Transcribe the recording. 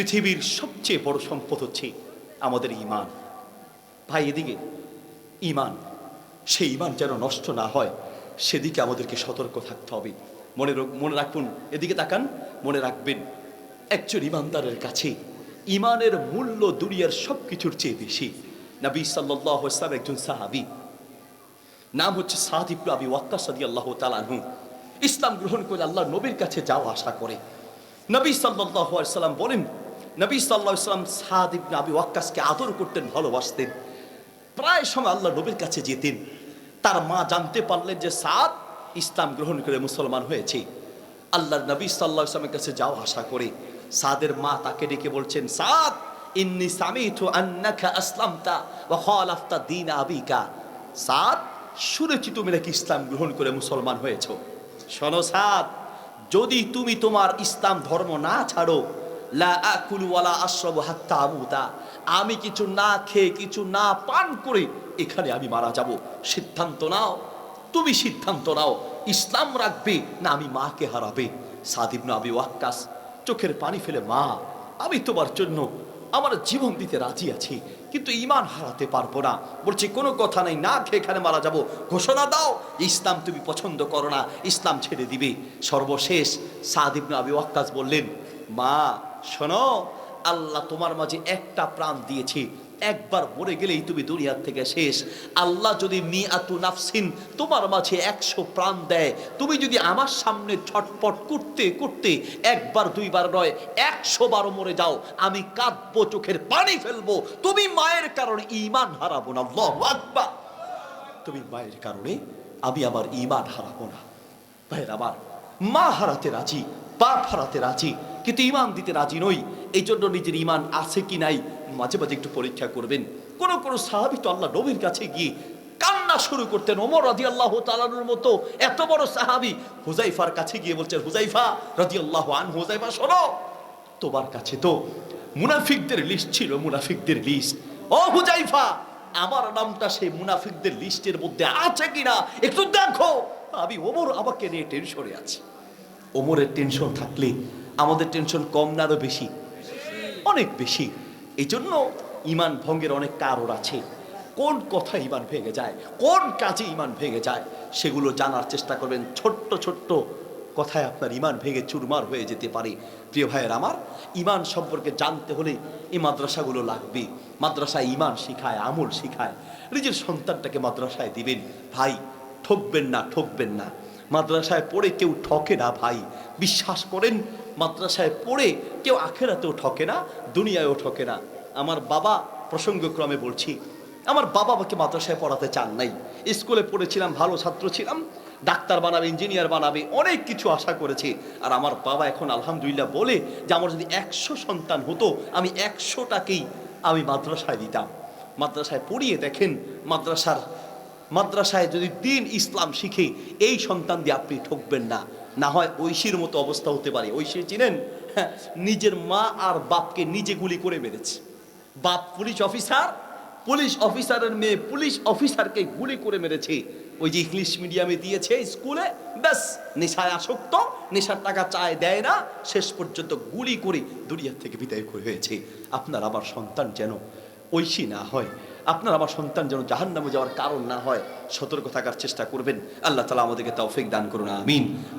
পৃথিবীর সবচেয়ে বড় সম্পদ হচ্ছে আমাদের ইমান ভাই, এদিকে ইমান সেই ইমান যেন নষ্ট না হয়, সেদিকে আমাদেরকে সতর্ক থাকতে হবে। মনে মনে রাখুন, এদিকে তাকান, মনে রাখবেন, একজন ইমানদারের কাছে ইমানের মূল্য দুনিয়ার সব কিছুর চেয়ে বেশি। নবী সাল্লাহ ইসলাম একজন সাহাবি। নাম হচ্ছে সাদ আবি ওয়াক্কাস রাদিয়াল্লাহু তাআলা আনহু। ইসলাম গ্রহণ করে আল্লাহ নবীর কাছে যাওয়া আশা করে। নবী আলাইহি সাল্লাম বলেন নবী সাল্লাল্লাহু আলাইহি সাল্লাম সাদ আবি ওয়াক্কাসকে আদর করতেন, ভালোবাসতেন। প্রায় সময় আল্লাহ নবীর কাছে যেতেন। তার মা জানতে পারলেন যে সাদ ইসলাম গ্রহণ করে মুসলমান হয়েছে। আল্লাহর নবী সাল্লাহ ইসলামের কাছে যাওয়া আশা করে সাদের মা তাকে ডেকে বলছেন, সাদ, ইন্নি সামিতু আন্নাকা আসলামতা ওয়া খালাফতা দীন আবিকা। সাদ, শুনেছি তুমি নাকি ইসলাম গ্রহণ করে মুসলমান হয়েছো। শোনো সাদ, যদি তুমি তোমার ইসলাম ধর্ম না ছাড়ো আমি কিছু না খেয়ে কিছু না পান করে এখানে আমি মারা যাব। সিদ্ধান্ত নাও। তুমি সিদ্ধান্ত নাও। ইসলাম রাখবে না আমি মাকে হারাবে। সাদিব না আবি ওয়াক্কাস, চোখের পানি ফেলে, মা, আমি তোমার জন্য আমার জীবন দিতে রাজি আছি, কিন্তু ইমান হারাতে পারব না। বলছি, কোনো কথা নেই, না খেয়ে এখানে মারা যাব। ঘোষণা দাও, ইসলাম তুমি পছন্দ করো না, ইসলাম ছেড়ে দিবে। সর্বশেষ সাদিবনা আবি ওয়াক্কাস বললেন, মা, শোনো, আল্লাহ তোমার মাঝে একটা প্রাণ দিয়েছে একবার মরে গেলেই তুমি দুনিয়ার থেকে শেষ। আল্লাহ যদি মি আতু নাফসিন তোমার মাঝে একশো প্রাণ দেয়, তুমি যদি আমার সামনে ছটপট করতে করতে একবার, দুইবার নয়, একশো বারো মরে যাও, আমি কাঁদবো, চোখের পানি ফেলব। তুমি মায়ের কারণে ইমান হারাবো না আকবার। তুমি মায়ের কারণে আমি আমার ইমান হারাবো না। ভাইয়ের আমার, মা হারাতে রাজি, বাপ হারাতে রাজি, কিন্তু ইমান দিতে রাজি নই। এই জন্য নিজের ইমান আছে কি নাই মাঝে মাঝে একটু পরীক্ষা করবেন। কোন কোন সাহাবি তো আল্লাহ নবীর কাছে গিয়ে কান্না শুরু করতেন। ওমর রাজি আল্লাহ তালানুর মতো এত বড় সাহাবি হুজাইফার কাছে গিয়ে বলছেন হুজাইফা রাজি আল্লাহ আন হুজাইফা শোনো, তোমার কাছে তো মুনাফিকদের লিস্ট ছিল, মুনাফিকদের লিস্ট ও হুজাইফা আমার নামটা সেই মুনাফিকদের লিস্টের মধ্যে আছে কিনা একটু দেখো। আমি ওমর আমাকে নিয়ে টেনশনে আছি। ওমরের টেনশন থাকলে আমাদের টেনশন কম না আরও বেশি? অনেক বেশি। এই জন্য ইমান ভঙ্গের অনেক কারণ আছে। কোন কথা ইমান ভেঙে যায়, কোন কাজে ইমান ভেঙে যায়, সেগুলো জানার চেষ্টা করবেন। ছোট্ট ছোট্ট কথায় আপনার ইমান ভেঙে চুরমার হয়ে যেতে পারে। প্রিয় ভাইয়ের আমার, ইমান সম্পর্কে জানতে হলে এই মাদ্রাসাগুলো লাগবে। মাদ্রাসায় ইমান শিখায়, আমল শিখায়। নিজের সন্তানটাকে মাদ্রাসায় দিবেন। ভাই, ঠকবেন না ঠকবেন না। মাদ্রাসায় পড়ে কেউ ঠকে না ভাই। বিশ্বাস করেন, মাদ্রাসায় পড়ে কেউ আখেরাতেও ঠকে না, দুনিয়ায়ও ঠকে না। আমার বাবা প্রসঙ্গক্রমে বলছি, আমার বাবা আমাকে মাদ্রাসায় পড়াতে চান নাই। স্কুলে পড়েছিলাম, ভালো ছাত্র ছিলাম, ডাক্তার বানাবে, ইঞ্জিনিয়ার বানাবে, অনেক কিছু আশা করেছি। আর আমার বাবা এখন আলহামদুলিল্লাহ বলে যে, আমার যদি একশো সন্তান হতো, আমি একশোটাকেই আমি মাদ্রাসায় দিতাম। মাদ্রাসায় পড়িয়ে দেখেন, মাদ্রাসার মাদ্রাসায় যদি দিন ইসলাম শিখে এই সন্তান দিয়ে আপনি ঠকবেন না। না হয় ঐশীর মতো অবস্থা হতে পারে। ঐশী চিনেন? হ্যাঁ, নিজের মা আর বাপকে নিজে গুলি করে মেরেছে। বাপ পুলিশ অফিসার পুলিশ অফিসারের মেয়ে পুলিশ অফিসারকে গুলি করে মেরেছে। ওই যে ইংলিশ মিডিয়ামে দিয়েছে স্কুলে ব্যাস নেশায় আসক্ত নেশার টাকা চায় দেয় না শেষ পর্যন্ত গুলি করে দুনিয়ার থেকে বিদায় করে হয়েছে। আপনার আবার সন্তান যেন ঐশী না হয়। আপনার আমার সন্তান যেন জাহান্নামে যাওয়ার কারণ না হয়, সতর্ক থাকার চেষ্টা করবেন। আল্লাহ তালা আমাদেরকে তৌফিক দান করুন, আমিন।